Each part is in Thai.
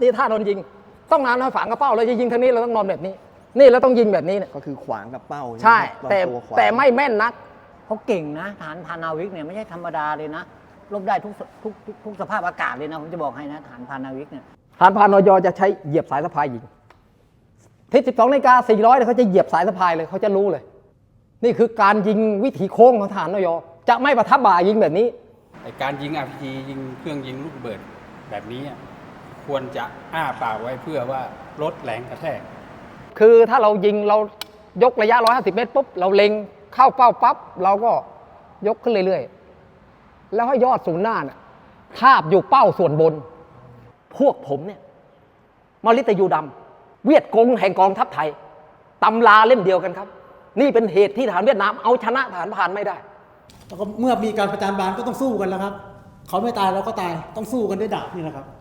นี่ท่าโดนยิง ต้องนานให้ฝังกระเป้าเราจะยิงทางนี้เราต้องนอนแบบนี้ นี่เราต้องยิงแบบนี้เนี่ยก็คือขวางกับเป้าใช่ ไหมแต่ลำวขวางแต่ไม่แม่นนัก เขาเก่งนะฐานพานาวิกเนี่ยไม่ใช่ธรรมดาเลยนะรบได้ทุกสทุกทุกทุกสภาพอากาศเลยนะผมจะบอกให้นะฐานพานาวิกเนี่ยฐานพานอยจะใช้เหยียบสายสะพายยิงทิศ12นาฬิกา400เนี่ยเขาจะเหยียบสายสะพายเลยเขาจะรู้เลย นี่คือการยิงวิถีโค้งของฐานนอยจะไม่ประทับบ่ายิงแบบนี้ ไอการยิง RPG ยิงเครื่องยิงลูกระเบิดแบบนี้อะ ควรจะอ้าปากไว้เพื่อว่าลดแรงกระแทก คือถ้าเรายิงเรายกระยะ 150 เมตรปุ๊บเราเล็งเข้าเป้าปั๊บเราก็ยกขึ้นเรื่อยๆ แล้วให้ยอดศูนย์หน้าน่ะทาบอยู่เป้าส่วนบน พวกผมเนี่ยมลิตยูดำเวียดกงแห่งกองทัพไทยตำราเล่มเดียวกันครับ นี่เป็นเหตุที่ทหารเวียดนามเอาชนะทหารพรานไม่ได้แล้วก็เมื่อมีการประจานบานก็ต้องสู้กันแล้วครับ เขาไม่ตายเราก็ตายต้องสู้กันด้วยดาบนี่แหละครับอั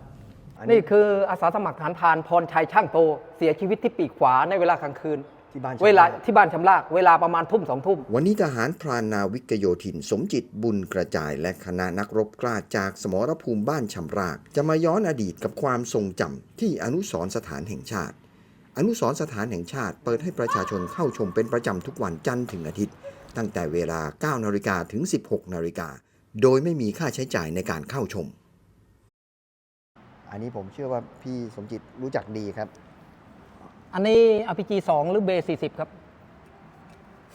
นนี่นี้คืออาสาสมัครทหารพรานพรชัยช่างโต เสียชีวิตที่ปีกขวาในเวลากลางคืน ที่บ้านเวลาชำรกที่บ้านชำลากเวลาประมาณทุ่มสองทุ่ม วันนี้ทหารพรานนาวิกโยธิน สมจิตบุญกระจายและคณะนักรบกล้าจากสมรภูมิบ้านชำราก จะมาย้อนอดีตกับความทรงจำที่อนุสรณ์สถานแห่งชาติ อนุสรณ์สถานแห่งชาติเปิดให้ประชาชนเข้าชมเป็นประจำทุกวันจันทร์ถึงอาทิตย์ ตั้งแต่เวลา9นาฬิกาถึง 16นาฬิกาโดยไม่มีค่าใช้จ่ายในการเข้าชม อันนี้ผมเชื่อว่าพี่สมจิตรู้จักดีครับ อันนี้ RPG 2 หรือเบ40 ครับ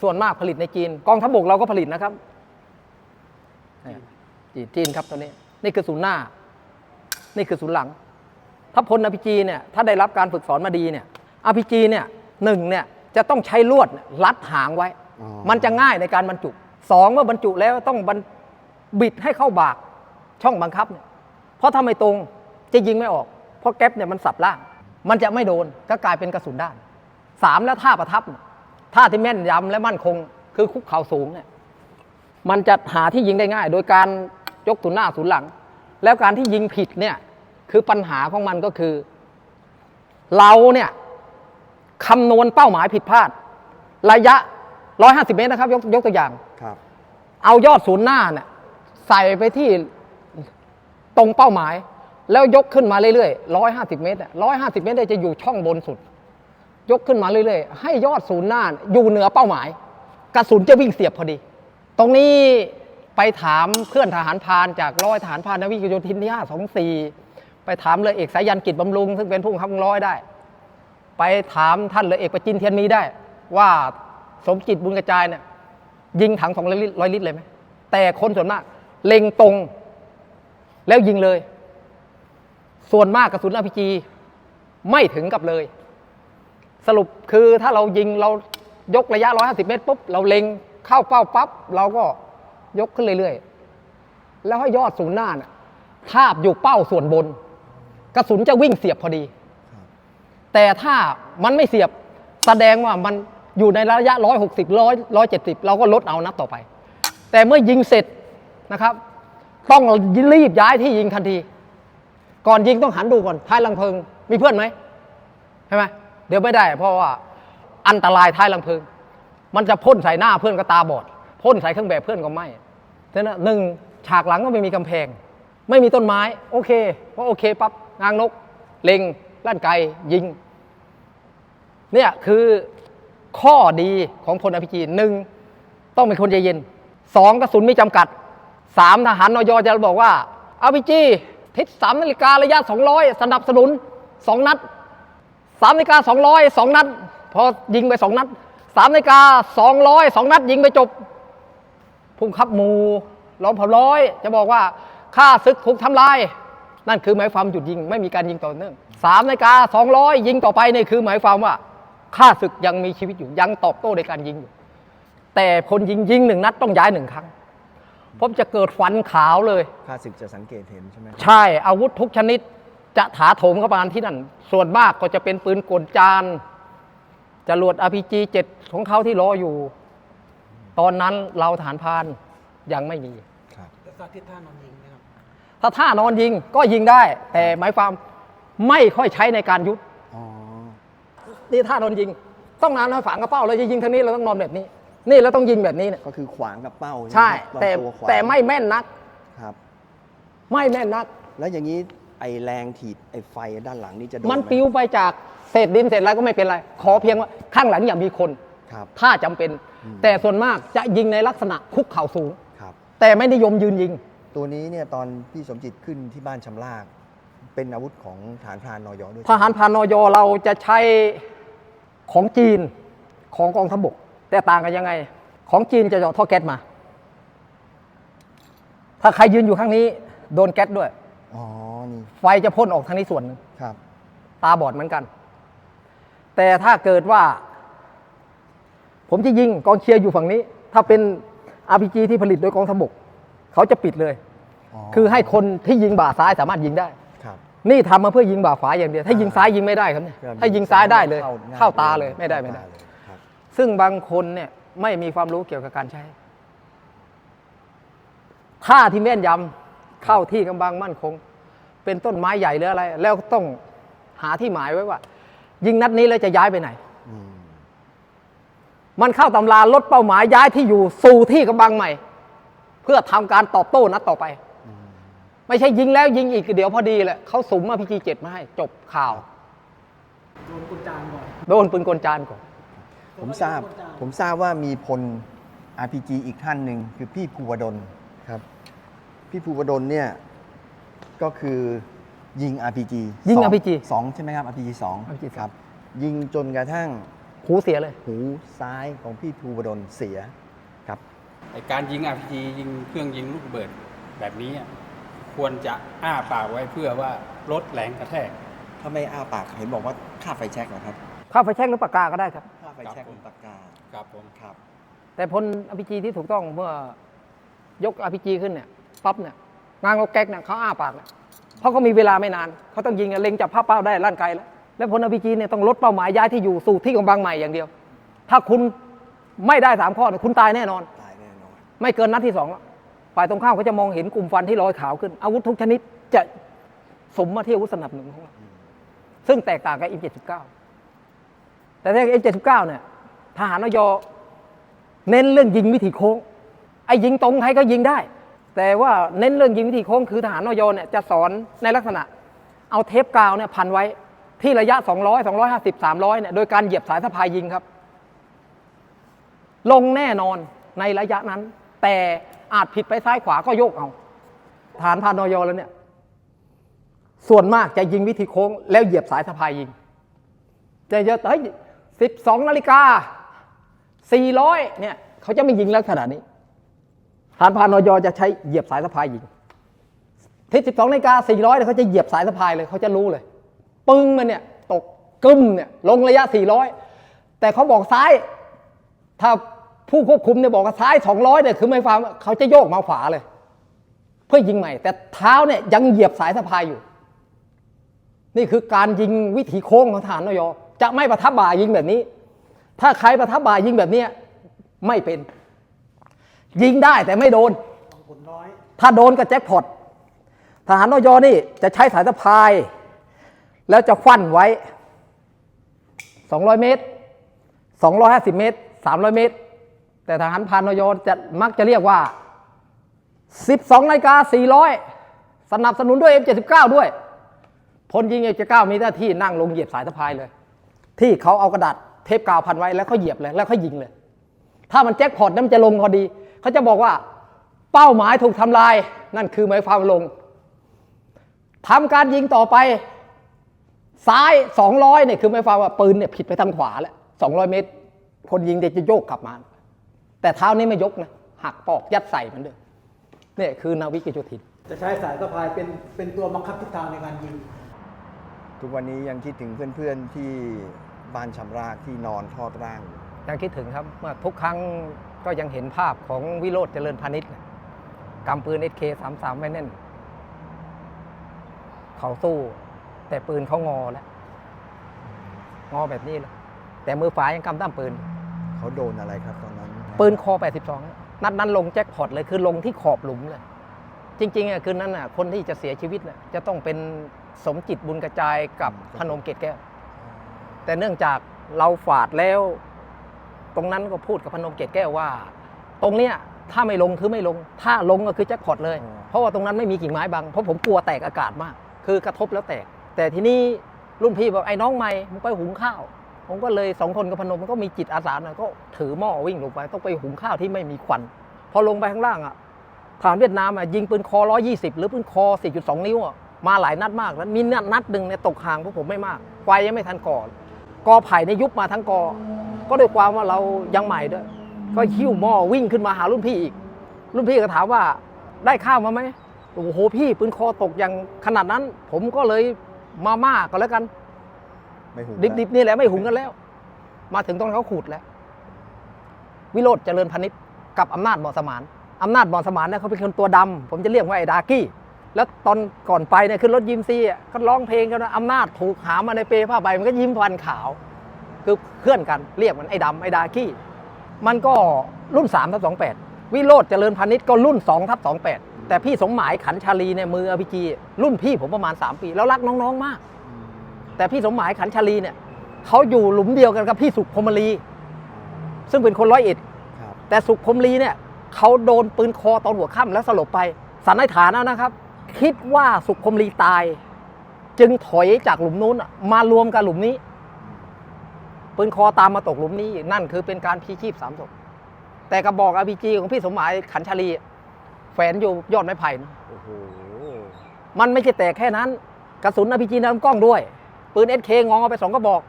ส่วนมากผลิตในจีน กองทัพบกเราก็ผลิตนะครับนี่จีนจีนครับตัวนี้ นี่คือศูนย์หน้า นี่คือศูนย์หลัง ถ้าพล RPG เนี่ยถ้าได้รับการฝึกสอนมาดีเนี่ย RPG เนี่ยหนึ่งเนี่ยจะต้องใช้ลวดเนี่ยรัดหางไว้อ๋อมันจะง่ายในการบรรจุสองเมื่อบรรจุแล้วต้องบรรบิดให้เข้าบากช่องบังคับเนี่ยเพราะถ้าไม่ตรง จะยิงไม่ออก เพราะแก๊ปเนี่ยมันสับล่าง มันจะไม่โดนก็กลายเป็นกระสุนด้านสามแล้วท่าประทับเนี่ยท่าที่แม่นยำและมั่นคง คือคุกเข่าสูงเนี่ยมันจะหาที่ยิงได้ง่าย โดยการยกศูนย์หน้าศูนย์หลัง แล้วการที่ยิงผิดเนี่ยคือปัญหาของมันก็คือ เราเนี่ยคำนวณเป้าหมายผิดพลาด ระยะ 150 เมตรนะครับ ยกยกตัวอย่างครับ เอายอดศูนย์หน้าเนี่ยใส่ไปที่ตรงเป้าหมาย แล้วยกขึ้นมาเรื่อยๆ150เมตรร้อะ150เมตรจะอยู่ช่องบนสุด ยกขึ้นมาเรื่อยๆ ให้ยอดศูนย์หน้าอยู่เหนือเป้าหมาย กระสุนจะวิ่งเสียบพอดี ตรงนี้ไปถามเพื่อนทหารพานจากร้อยทหารพานนาวิกโยธินที่524ไปถามเลยเอกสายันกิจบำรุง ซึ่งเป็นผู้บับร้อยได้ ไปถามท่านเลยเอกประจินเทียนมีได้ ว่าสมจิตบุญกระจายเนี่ยยิงถังสองร้อยลิตรเลยไหมแต่คนส่วนมาก เล็งตรง แล้วยิงเลย ส่วนมากกระสุนอ p พีไม่ถึงกับเลย สรุปคือถ้าเรายิงเรายกระยะ 150 เมตรปุ๊บเราเล็งเข้าเป้าปั๊บเราก็ยกขึ้นเรื่อยๆ แล้วให้ยอดศูนย์หน้าน่ะทาบอยู่เป้าส่วนบน กระสุนจะวิ่งเสียบพอดี แต่ถ้ามันไม่เสียบแสดงว่ามันอยู่ในระยะ 160 100 170 เราก็ลดเอานัดต่อไป แต่เมื่อยิงเสร็จนะครับ ต้องรีบย้ายที่ยิงทันที ก่อนยิงต้องหันดูก่อนท้ายลังเพลิง มีเพื่อนไหมใช่ไหมเดี๋ยวไม่ได้ เพราะว่าอันตรายท้ายลังเพลิง มันจะพ่นใส่หน้าเพื่อนก็ตาบอดพ่นใส่เครื่องแบบเพื่อนก็ไม่ฉะนั้นหนึ่งฉากหลังก็ไม่มีกำแพง ไม่มีต้นไม้ โอเคพอโอเคปั๊บงางนก เล็งลั่นไกยิง เนี่ยคือข้อดีของพลอภิจีหนึ่งต้องเป็นคนใจเย็นสองกระสุนไมีจำกัดสามทหารนยจะบอกว่าอภิจี ทิศสามนาฬิการะยะสองร้อยสนับสนุนสองนัดสามนาฬิกาสองร้อยสองนัด พอยิงไปสองนัดสามนาฬิกาสองร้อยสองนัด ยิงไปจบพุ่งขับหมูล้อมเผาร้อย จะบอกว่าข้าศึกถูกทำลาย นั่นคือหมายความหยุดยิงไม่มีการยิงต่อเนื่องสามนาฬิกาสองร้อยยิงต่อไปนี่คือหมายความว่าข้าศึกยังมีชีวิตอยู่ยังตอบโต้ในการยิงอยู่แต่คนยิงยิงหนึ่งนัดต้องย้ายหนึ่งครั้ง เพราะจะเกิดฟันขาวเลยข้าศึกจะสังเกตเห็นใช่ไหมใช่อาวุธทุกชนิดจะถาโถมเข้ามาที่นั่น ส่วนมากก็จะเป็นปืนกลจานจรวด RPG 7ของเขาที่รออยู่ ตอนนั้นเราฐานพรานยังไม่มีครับแล้วก็ทิศท่านอนยิงนะครับถ้าท่านอนยิงก็ยิงได้ แต่หมายความไม่ค่อยใช้ในการยุทธอ๋อนี่ท่านอนยิง ต้องนานให้ฝังกระเป้าเราจะยิงทางนี้เราต้องนอนแบบนี้ นี่เราต้องยิงแบบนี้เนี่ยก็คือขวางกับเป้าใช่ไหมครับแต่ลำวขวางแต่ไม่แม่นนัก ครับ ไม่แม่นนัก แล้วอย่างนี้ไอแรงถีบไอไฟด้านหลังนี่จะโดนมันไหปลิวไปจากเศษดินเศษอะไรก็ไม่เป็นไร ขอเพียงว่าข้างหลังอย่ามีคน ครับ ถ้าจำเป็น อืม แต่ส่วนมากจะยิงในลักษณะคุกเข่าสูง ครับ แต่ไม่นิยมยืนยิง ตัวนี้เนี่ยตอนพี่สมจิตขึ้นที่บ้านชำราก เป็นอาวุธของฐานพรานนอยด้วยทหารพรานนอยเราจะใช้ของจีนของกองทัพบก แต่ต่างกันยังไง ของจีนจะเจาะท่อแก๊สมา ถ้าใครยืนอยู่ข้างนี้ โดนแก๊สด้วย อ๋อ นี่ ไฟจะพ่นออกทางนี้ส่วนหนึ่งครับ ตาบอดเหมือนกัน แต่ถ้าเกิดว่า ผมจะยิงกองเชียร์อยู่ฝั่งนี้ ถ้าเป็น RPG ที่ผลิตโดยกองทัพบกเขาจะปิดเลย คือให้คนที่ยิงบ่าซ้ายสามารถยิงได้ครับนี่ทำมาเพื่อยิงบ่าขวาอย่างเดียว ถ้ายิงซ้ายยิงไม่ได้ครับเนี่ย ถ้ายิงซ้ายได้เลยหน้เข้าตาเลย ไม่ได้ไม่ได้ ซึ่งบางคนเนี่ยไม่มีความรู้เกี่ยวกับการใช้ท่าที่แม่นยำเข้าที่กำบังมั่นคง เป็นต้นไม้ใหญ่หรืออะไร แล้วต้องหาที่หมายไว้ว่า ยิงนัดนี้แล้วจะย้ายไปไหนอืมมันเข้าตำราลดเป้าหมายย้ายที่อยู่สู่ที่กำบังใหม่ เพื่อทำการตอบโต้นัดต่อไป ไม่ใช่ยิงแล้วยิงอีกเดี๋ยวพอดีแหละเขาสุมมาพีจีเจ็ดมาให้ จบข่าว โดนกุญจานก่อนโดนปืนกลจานก่อน ผมทราบผมทราบว่ามีพล RPG อีกท่านหนึ่งคือพี่ภูวดลครับ พี่ภูวดลเนี่ยก็คือยิง RPG ยิงสอ RPG สองใช่ไหมครับ RPG สอง RPG ครับ ยิงจนกระทั่งหูเสียเลย หูซ้ายของพี่ภูวดลเสียครับไอการยิง RPG ยิงเครื่องยิงลูกระเบิดแบบนี้อะควรจะอ้าปากไว้เพื่อว่าลดแรงกระแทกถ้าไม่อ้าปากเห็นบอกว่าค่าไฟแช็กเหรอครับเข้าไฟแช็กหรือปากกาก็ได้ครับค่า ไฟแช็กหรือปากกาครับผมครับ แต่พลอ p g ที่ถูกต้องเมื่อยก RPG ขึ้นเนี่ยปั๊บเนี่ยงานเขาแก๊กเนี่ยเขาอ้าปากเนี่ยเพราะเขามีเวลาไม่นานเขาต้องยิงอะเล็งจับภาพเป้าได้ลั่นไกลแล้วแล้วพลอ p g เนี่ยต้องลดเป้าหมายย้ายที่อยู่สู่ที่กำบังใหม่อย่างเดียว ถ้าคุณไม่ได้สามข้อเนี่ยคุณตายแน่นอนตายแน่นอน ไม่เกินนัดที่สองแล้วฝ่ายตรงข้ามเขาจะมองเห็นกลุ่มฟันที่ลอยขาวขึ้น อาวุธทุกชนิดจะสมมาที่อาวุธสนับสนุนของเราซึ่งแตกต่างกับ M79 แต่ถ้า M79 เนี่ยทหารนยเน้นเรื่องยิงวิถีโค้งไอ้ยิงตรงใครก็ยิงได้ แต่ว่าเน้นเรื่องยิงวิถีโค้งคือทหารนยเนี่ยจะสอนในลักษณะ เอาเทปกาวเนี่ยพันไว้ที่ระยะ 200 250 300เนี่ยโดยการเหยียบสายสะพายยิงครับ ลงแน่นอนในระยะนั้น แต่อาจผิดไปซ้ายขวาก็โยกเอา ฐานพานอยแล้วเนี่ย ส่วนมากจะยิงวิธีโค้ง แล้วเหยียบสายสะพายยิงจะเยอะเฮ้ย สิบสองนาฬิกาสี่ร้อยเนี่ยเขาจะไม่ยิงลักษณะนี้ฐานพานอยจะใช้เหยียบสายสะพายยิงที่สิบสองนาฬิกาสี่ร้อยเขาจะเหยียบสายสะพายเลยเขาจะรู้เลย ปึ้งมันเนี่ยตกกึ้มเนี่ยลงระยะสี่ร้อยแต่เขาบอกซ้าย ถ้าผู้ควบคุมเนี่ยบอกว่าซ้าย 200เนี่ยคือไม่ฟังเขาจะโยกมาขวาเลย เพื่อยิงใหม่ แต่เท้าเนี่ยยังเหยียบสายสะพายอยู่ นี่คือการยิงวิถีโค้งของทหารนย จะไม่ประทับบ่ายิงแบบนี้ ถ้าใครประทับบ่ายิงแบบนี้ไม่เป็น ยิงได้แต่ไม่โดน ถ้าโดนก็แจ็คพอตทหารนยนี่จะใช้สายสะพาย แล้วจะควันไว้ 200 เมตร 250 เมตร 300 เมตร แต่ทหารพานนยจะมักจะเรียกว่า 12นาฬิกา400 สนับสนุนด้วย M79 ด้วยพลยิง M79 มีหน้าที่นั่งลงเหยียบสายสะพายเลย ที่เขาเอากระดาษเทปกาวพันไว้แล้วเขาเหยียบเลยแล้วเขายิงเลย ถ้ามันแจ็คพอตนั้นมันจะลงพอดีเขาจะบอกว่าเป้าหมายถูกทำลาย นั่นคือหมายความลงทำการยิงต่อไป ซ้าย 200เนี่ยคือหมายความว่าปืนเนี่ยผิดไปทางขวาแล้ว200 เมตร คนยิงเด็จะโยกกลับมา แต่เท้านี้ไม่ยกนะหักปอกยัดใส่เหมันเดิมเนี่ยคือนาวิกโยธิน จะใช้สายสะพายเป็นเป็นตัวบังคับทิศทางในการยิง ทุกวันนี้ยังคิดถึงเพื่อนๆที่ บ้านชำรากที่นอนทอดร่างอยู่ยังคิดถึงครับเมื่อทุกครั้งก็ยังเห็นภาพของวิโรธเจริญพาณิชย์นะกำปืน SK 3 3ไว้แน่น เขาสู้ แต่ปืนเขางอแล้ว งอแบบนี้เลยแต่มือฝายังกำด้ามปืน เขาโดนอะไรครับตอนนั้น ปืนคอ 82 นัดนั้นลงแจ็คพอตเลยคือลงที่ขอบหลุมเลย จริงๆอะคืนนั้นอะคนที่จะเสียชีวิตน่ะจะต้องเป็นสมจิตบุญกระจายกับพนมเกตแก้ว แต่เนื่องจากเราฝาดแล้ว ตรงนั้นก็พูดกับพนมเกตแก้วว่า ตรงเนี้ยถ้าไม่ลงคือไม่ลง ถ้าลงก็คือแจ็คพอตเลย เพราะว่าตรงนั้นไม่มีกิ่งไม้บัง เพราะผมกลัวแตกอากาศมากคือคือกระทบแล้วแตก แต่ทีนี้รุ่นพี่บอกไอ้น้องใหม่มึงไปหุงข้าว ผมก็เลยสองคนกับพนมมันก็มีจิตอาสาหน่อยก็ถือหม้อวิ่งลงไป ต้องไปหุงข้าวที่ไม่มีควัน พอลงไปข้างล่างอะทหารเวียดนามอะยิงปืนคอ 120 หรือปืนคอ 4.2 นิ้วอะมาหลายนัดมากแล้วมีนัดหนึ่งเนี่ยตกห่างพวกผมไม่มากไฟยังไม่ทันก่อน กอไผ่ในยยุบมาทั้งกอ ก็ด้วยความว่าเรายังใหม่ด้วย ก็หิ้วหม้อวิ่งขึ้นมาหารุ่นพี่อีก รุ่นพี่ก็ถามว่าได้ข้าวมาไหมโอ้โหพี่ปืนคอตกอย่างขนาดนั้น ผมก็เลยมาม่าก็แล้วกันไม่หุงดิบๆนี่แหละไม่หุงกันแล้ว มาถึงตรงเขาขูดแล้ว วิโรธเจริญพานิชกับอำนาจบ่อสมานอำนาจบ่อสมานเนี่ยเขาเป็นคนตัวดำผมจะเรียกว่าไอ้ดากี้ แล้วตอนก่อนไปเนี่ยขึ้นรถยิมซีอะก็ร้องเพลงกันนะอำนาจถูกหามาในเปรผ้าใบมันก็ยิ้มฟันขาว คือเพื่อนกันเรียกมันไอ้ดำไอ้ดากี้มันก็รุ่น3ทับ28 วิโรธเจริญพานิชก็รุ่น2ทับ28 แต่พี่สมหมายขันชาลีเนี่ยมืออภิจีรุ่นพี่ผมประมาณ 3 ปี แล้วรักน้องๆมาก แต่พี่สมหมายขันชาลีเนี่ยเขาอยู่หลุมเดียวกันกับพี่สุขพรหมลี ซึ่งเป็นคนร้อยเอ็ดครับแต่สุขพรหมลีเนี่ยเขาโดนปืนคอตอนหัวค่ำแล้วสลบไปสันนิษฐานเอานะครับ คิดว่าสุขพรหมลีตาย จึงถอยจากหลุมนู้นอะมารวมกับหลุมนี้ปืนคอตามมาตกหลุมนี้นั่นคือเป็นการพีชีพสามศพแต่กระบอกอาพีจีของพี่สมหมายขันชาลีแฝนอยู่ยอดไม้ไผ่นะโอ้โหมันไม่ใช่แตกแค่นั้น กระสุนอ p พีน้ำกล้องด้วย ปืนเอสเคงองเอาไปสองกระบอก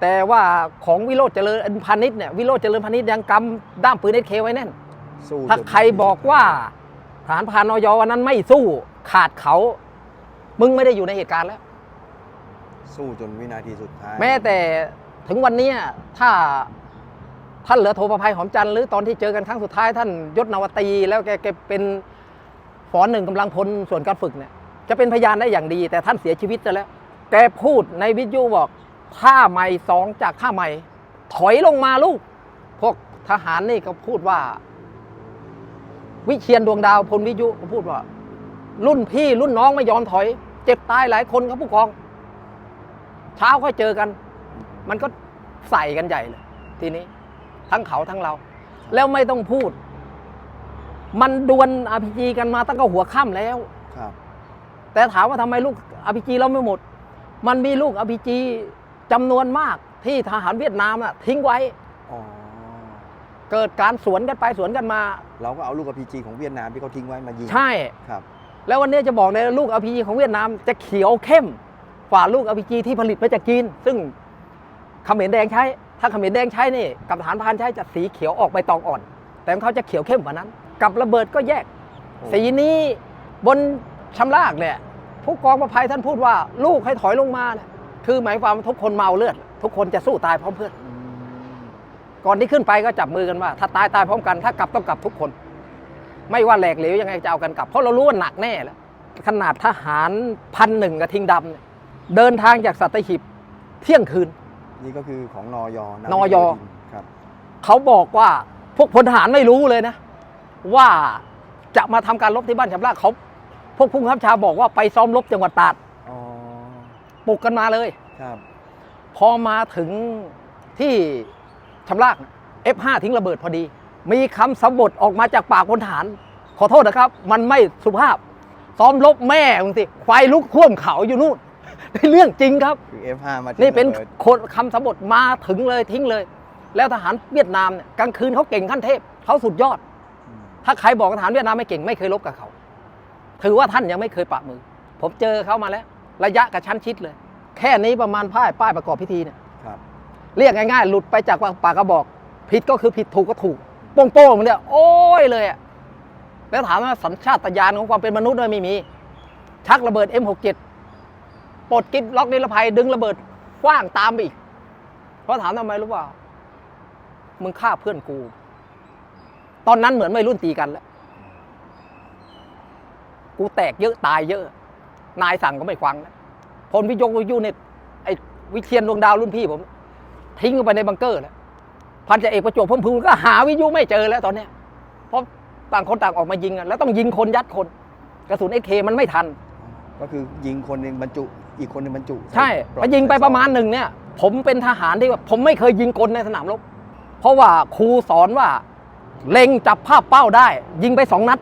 แต่ว่าของวิโรจน์เจริญพาณิชย์เนี่ยวิโรจน์เจริญพาณิชย์ยังกำด้ามปืนเอสเคไว้แน่นสู้ถ้าจนใครบอกว่าฐานพานอยวันนั้นไม่สู้ ขาดเขา มึงไม่ได้อยู่ในเหตุการณ์แล้ว สู้จนวินาทีสุดท้าย แม้แต่ถึงวันเนี้ยถ้าท่านเหลือโทประภัยหอมจันทร์หรือตอนที่เจอกันครั้งสุดท้ายท่านยศนาวตรีแล้วแกแกเป็นฝอนหนึ่งกำลังพลส่วนการฝึกเนี่ยจะเป็นพยานได้อย่างดี แต่ท่านเสียชีวิตไปแล้ว แกพูดในวิทยุบอกท่าใหม่สองจากท่าใหม่ ถอยลงมาลูก พวกทหารนี่ก็พูดว่า วิเชียนดวงดาวพลวิทยุก็พูดว่า รุ่นพี่รุ่นน้องไม่ยอมถอย เจ็บตายหลายคนครับผู้กอง เช้าค่อยเจอกัน มันก็ใส่กันใหญ่เลย ทีนี้ ทั้งเขาทั้งเรา แล้วไม่ต้องพูด มันดวลอาพีจีกันมาตั้งแต่หัวค่ำแล้วครับ แต่ถามว่าทำไมลูกอาพีจีเราไม่หมด มันมีลูกอาพีจีจำนวนมากที่ทหารเวียดนามอะทิ้งไว้อ๋อเกิดการสวนกันไปสวนกันมา เราก็เอาลูกกับพีจีของเวียดนามที่เขาทิ้งไว้มายิงใช่ครับ แล้ววันนี้จะบอกเลยลูก RPG ของเวียดนามจะเขียวเข้มกว่าลูก RPG ที่ผลิตมาจากจีน ซึ่งเขมรแดงใช้ ถ้าเขมรแดงใช้นี่กับฐานพรานใช้จะสีเขียวออกใบตองอ่อน แต่ของเขาจะเขียวเข้มกว่านั้น กับระเบิดก็แยกโอ้สีนี้บนชำรากเนี่ยผู้กองประภัยท่านพูดว่าลูกให้ถอยลงมาเนี่ยคือหมายความว่าทุกคนเมาเลือด ทุกคนจะสู้ตายพร้อมเพื่อนอืมก่อนที่ขึ้นไปก็จับมือกันว่า ถ้าตายตายพร้อมกัน ถ้ากลับต้องกลับทุกคน ไม่ว่าแหลกเหลวยังไงจะเอากันกลับ เพราะเรารู้ว่าหนักแน่แล้วขนาดทหารพันหนึ่งกับทิงดำเนี่ยเดินทางจากสัตหีบเที่ยงคืน นี่ก็คือของนอยนนยครับเขาบอกว่าพวกพลทหารไม่รู้เลยนะ ว่าจะมาทำการรบที่บ้านชำราเขาพวกผู้บังคับบัญชาบอกว่าไปซ้อมรบจังหวัดตราดอ๋อปลุกกันมาเลยครับพอมาถึงที่ชำราก F5 ทิ้งระเบิดพอดี มีคำสบทออกมาจากปากพลทหาร ขอโทษนะครับ มันไม่สุภาพ ซ้อมรบแม่มึงสิไฟลุกท่วมเขาอยู่นู่น เป็นเรื่องจริงครับคือ F5 มาทิ้งนี่เป็นระบิดคนคำสบทมาถึงเลยทิ้งเลย แล้วทหารเวียดนามเนี่ยกลางคืนเขาเก่งขั้นเทพเขาสุดยอดถ้าใครบอกว่าทหารเวียดนามไม่เก่งไม่เคยรบกับเขา ถือว่าท่านยังไม่เคยปะมือ ผมเจอเขามาแล้ว ระยะกระชั้นชิดเลย แค่นี้ประมาณป้ายป้ายประกอบพิธีเนี่ยครับ เรียกง่ายๆ หลุดไปจากปากกระบอก ผิดก็คือผิดถูกก็ถูก โป้งโป้งๆเนี่ยโอ้ยเลยอะแล้วถามว่าสัญชาตญาณของความเป็นมนุษย์ด้วยไม่มี ชักระเบิด M67 ปลดกิ๊บล็อกนิรภัยดึงระเบิดคว้างตามไปอีกเพราะถามทำไมรู้ป่ามึงฆ่าเพื่อนกู ตอนนั้นเหมือนไม่รุ่นตีกันแล้วกูแตกเยอะตายเยอะ นายสั่งก็ไม่ฟังแล้วพลวิยกวิยุเนี่ยไอวิเชียนดวงดาวรุ่นพี่ผม ทิ้งไปในบังเกอร์แล้ว พันจ่าเอกประจวบเพิ่มพูนก็หาวิทยุไม่เจอแล้วตอนเนี้ยเพราะต่างคนต่างออกมายิงกันแล้วต้องยิงคนยัดคน กระสุนเอเคมันไม่ทัน ก็คือยิงคนหนึ่งบรรจุ อีกคนหนึ่งบรรจุ ใช่ปลพออยิงไปประมาณหนึ่งเนี่ย ผมเป็นทหารที่ว่าผมไม่เคยยิงกลในสนามรบเพราะว่าครูสอนว่า เล็งจับภาพเป้าได้ ยิงไปสองนัด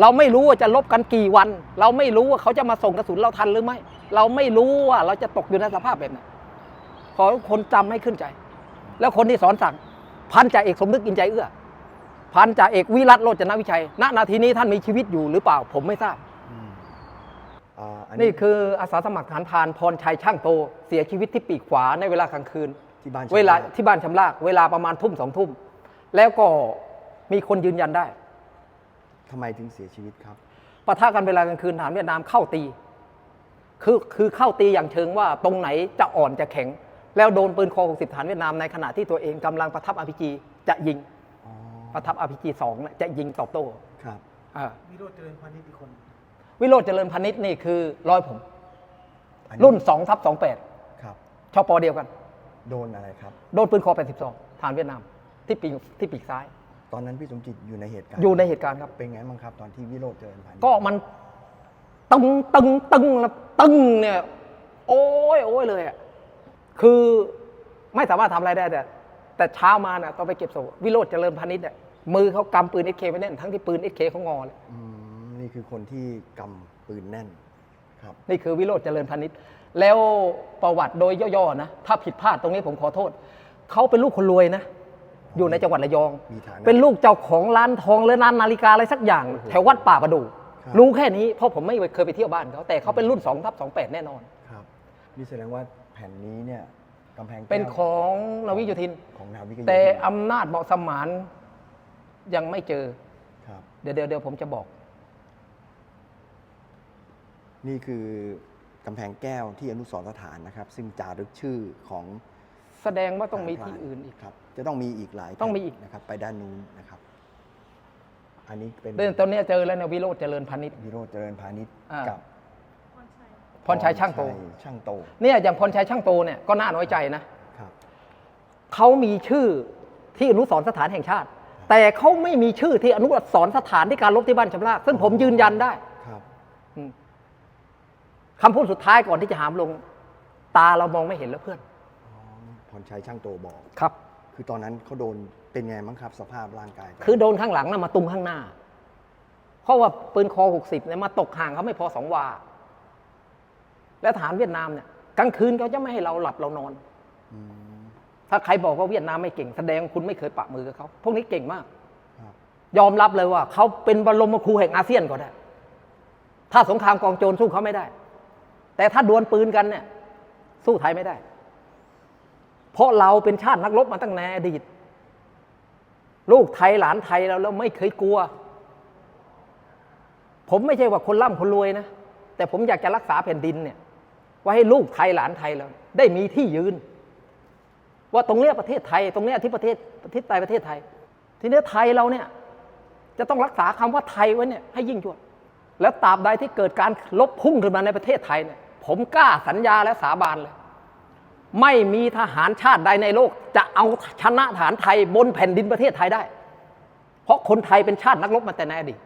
เราไม่รู้ว่าจะลบกันกี่วัน เราไม่รู้ว่าเขาจะมาส่งกระสุนเราทันหรือไม่ เราไม่รู้ว่าเราจะตกอยู่ในสภาพแบบไหนขอให้คนจำให้ขึ้นใจ แล้วคนที่สอนสั่งพันจ่าเอกสมนึกอินใจเอื้อ พันจ่าเอกวิรัตโรจนวิชัย ณ นาทีนี้ท่านมีชีวิตอยู่หรือเปล่า ผมไม่ทราบ อ่าอันนี่นี้คืออาสาสมัครฐานพรานพรชัยช่างโต เสียชีวิตที่ปีกขวาในเวลากลางคืน ที่บ้านเวลาชำรกที่บ้านชำรากเวลาประมาณทุ่มสองทุ่ม แล้วก็มีคนยืนยันได้ ทำไมถึงเสียชีวิตครับ ปะทะกันเวลากลางคืนทหารเวียดนามเข้าตี คือคือเข้าตีอย่างเชิงว่าตรงไหนจะอ่อนจะแข็ง แล้วโดนปืนคอ 60 ฐานเวียดนามในขณะที่ตัวเองกำลังประทับอ p g จะยิงอ๋อประทับ RPG สองเนี่ยจะยิงตอบโต้ครับอ่าวิโรจน์เจริญพานิชย์อีกคน วิโรจน์เจริญพานิชนี่คือร้อยผมอันนี้รุ่น2ทับ28ครับชปเดียวกัน โดนอะไรครับ โดนปืนคอ 82 ฐานเวียดนามที่ปีกที่ปีกซ้าย ตอนนั้นพี่สมจิตอยู่ในเหตุการณ์ อยู่ในเหตุการณ์ครับ เป็นไงบ้างครับ ตอนที่วิโรจน์เจริญพานิชย์ก็มันตึงตึงตึงแล้วตึงเนี่ย โอ้ยโอ้ยเลยอะ คือไม่สามารถทำอะไรได้แต่แต่เช้ามาน่ะต้องไปเก็บศพวิโรจน์เจริญพานิชเนี่ยมือเขากำปืนเอเคไว้แน่นทั้งที่ปืนเอเคเขางอเลยอืมนี่คือคนที่กำปืนแน่นครับนี่คือวิโรจน์เจริญพานิชแล้วประวัติโดยย่อๆนะถ้าผิดพลาดตรงนี้ผมขอโทษเขาเป็นลูกคนรวยนะอยู่ในจังหวัดระยองมีฐานะเป็นลูกเจ้าของร้านทองหรือร้านนาฬิกาอะไรสักอย่าง แถววัดป่าประดูครับรู้แค่นี้เพราะผมไม่เคยไปเที่ยวบ้านเขาแต่เขาเป็นรุ่น2ทับ28 แน่นอนครับนี่แสดงว่าแผ่นนี้เนี่ยกำแพงแก้วเป็นของนาวิกโยธิน ของนาวิกโยธินแต่อำนาจเหมาะสมานยังไม่เจอ ครับ เดี๋ยวเดี๋ยวเดี๋ยวผมจะบอก นี่คือกำแพงแก้วที่อนุสรณ์สถานนะครับ ซึ่งจารึกชื่อของแสดงว่าต้องมีที่อื่นอีก ครับ จะต้องมีอีกหลายต้องมีอีกแผ่นนะครับ ไปด้านนู้นนะครับ อันนี้เป็นเรื่องตอนเนี้ยเจอแล้วเนี่ยวิโรจน์เจริญพานิชวิโรจน์เจริญพาณิชย์อ่ากั กับ พรชัยช่างโตพรชัยช่างโต เนี่ยอย่างพรชัยช่างโตเนี่ยก็น่าน้อยใจนะครับเขามีชื่อที่อนุสรณ์สถานแห่งชาติ แต่เขาไม่มีชื่อที่อนุสรณ์สถานที่การรบที่บ้านชำราบซึ่งผมยืนยันได้ครับอืมคำพูดสุดท้ายก่อนที่จะหามลง ตาเรามองไม่เห็นแล้วเพื่อนอ๋อพรชัยช่างโตบอกครับ คือตอนนั้นเขาโดนเป็นไงบ้างครับ สภาพร่างกาย คือโดนข้างหลังนะมาตุ้มข้างหน้า เพราะว่าปืนคอ60เนี่ยมาตกห่างเขาไม่พอสองวา แล้วทหารเวียดนามเนี่ยกลางคืนเขาจะไม่ให้เราหลับเรานอนอืมถ้าใครบอกว่าเวียดนามไม่เก่งแสดงคุณไม่เคยปะมือกับเขาพวกนี้เก่งมากครับยอมรับเลยว่าเขาเป็นบรมครูแห่งอาเซียนก็ได้ ถ้าสงครามกองโจรสู้เขาไม่ได้ แต่ถ้าดวลปืนกันเนี่ย สู้ไทยไม่ได้ เพราะเราเป็นชาตินักรบมาตั้งแต่อดีต ลูกไทยหลานไทยเราเราไม่เคยกลัว ผมไม่ใช่ว่าคนร่ำคนรวยนะ แต่ผมอยากจะรักษาแผ่นดินเนี่ย ไว่าให้ลูกไทยหลานไทยเราได้มีที่ยืน ว่าตรงเนี้ยประเทศไทย ตรงเนี้ยที่ประเทศประเทศใต้ประเทศไทย ทีนี้ไทยเราเนี่ยจะต้องรักษาคำว่าไทยไว้เนี่ยให้ยิ่งยวดแล้วตราบใดที่เกิดการลบพุ่งขึ้นมาในประเทศไทยเนี่ยผมกล้าสัญญาและสาบานเลย ไม่มีทหารชาติใดในโลก จะเอาชนะทหารไทยบนแผ่นดินประเทศไทยได้ เพราะคนไทยเป็นชาตินักรบมาแต่ในอดีต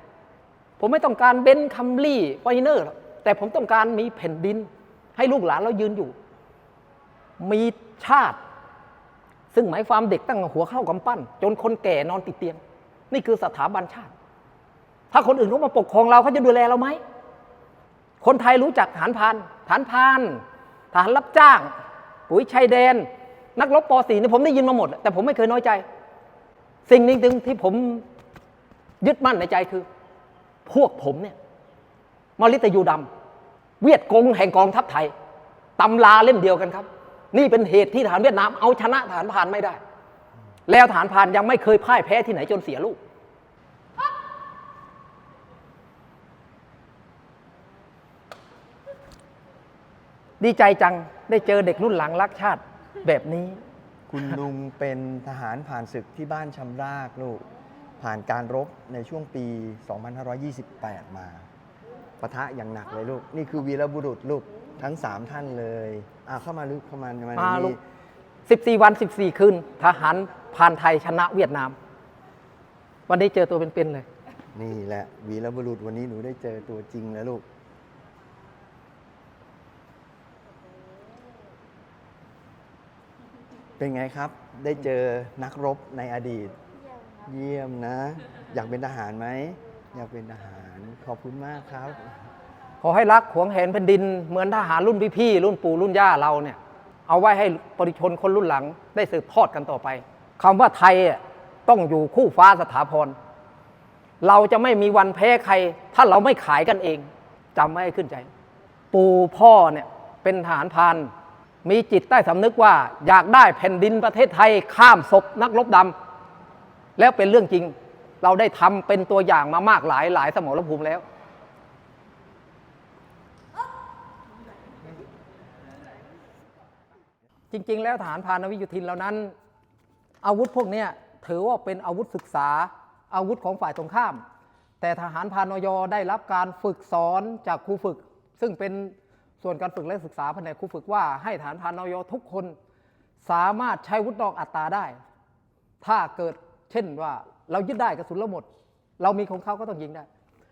ผมไม่ต้องการเบนคัมรี่ไฟเนอร์แต่ผมต้องการมีแผ่นดิน ให้ลูกหลานเรายืนอยู่ มีชาติ ซึ่งหมายความเด็กตั้งหัวเข้ากำปั้น จนคนแก่นอนติดเตียง นี่คือสถาบันชาติ ถ้าคนอื่นเขามาปกครองเราเขาจะดูแลเราไหมคนไทยรู้จักฐานพานฐานพานฐานรับจ้าง ปุ๋ยชายแดน นักรบป .4 นี่ผมได้ยินมาหมด แต่ผมไม่เคยน้อยใจ สิ่งหนึ่งที่ผมยึดมั่นในใจคือ พวกผมเนี่ยมลิตยูดำ เวียดกงแห่งกองทัพไทยตำราเล่มเดียวกันครับ นี่เป็นเหตุที่ทหารเวียดนามเอาชนะทหารพรานไม่ได้ แล้วทหารพรานยังไม่เคยพ่ายแพ้ที่ไหนจนเสียลูก ดีใจจังได้เจอเด็กรุ่นหลังรักชาติแบบนี้ คุณลุงเป็นทหารผ่านศึกที่บ้านชำรากลูก ผ่านการรบในช่วงปี 2528 มา ปะทะอย่างหนักเลยลูก นี่คือวีรบุรุษลูกทั้ง 3 ท่านเลยอะเข้ามาลูกเข้ามามามาลูนี่ก 14 วัน 14 คืน ทหารพรานไทยชนะเวียดนาม วันนี้เจอตัวเป็นๆเลย นี่แหละวีรบุรุษวันนี้หนูได้เจอตัวจริงแล้วลูก เป็นไงครับ ได้เจอนักรบในอดีต เยี่ยมนะ อยากเป็นทหารไหม อยากเป็นทหารขอบคุณมากครับ ขอให้รักหวงแหนแผ่นดิน เหมือนทหารรุ่นพี่ๆรุ่นปู่รุ่นย่าเราเนี่ย เอาไว้ให้ปริชนคนรุ่นหลังได้สืบทอดกันต่อไปคำว่าไทยอะต้องอยู่คู่ฟ้าสถาพรเราจะไม่มีวันแพ้ใคร ถ้าเราไม่ขายกันเองจำไว้ให้ขึ้นใจ ปู่พ่อเนี่ยเป็นทหารพรานมีจิตใต้สำนึกว่าอยากได้แผ่นดินประเทศไทยข้ามศพนักรบดำแล้วเป็นเรื่องจริง เราได้ทำเป็นตัวอย่างมามากหลายหลายสมรภูมิแล้ว จริง ๆ แล้วทหารพานวิยุทินเหล่านั้น อาวุธพวกนี้ถือว่าเป็นอาวุธศึกษาอาวุธของฝ่ายตรงข้าม แต่ทหารพานยได้รับการฝึกสอนจากครูฝึก ซึ่งเป็นส่วนการฝึกและศึกษาแผนครูฝึกว่าให้ทหารพานยทุกคนสามารถใช้วุธนอกอัตราได้ ถ้าเกิดเช่นว่า เรายึดได้กระสุนเราหมด เรามีของเขาก็ต้องยิงได้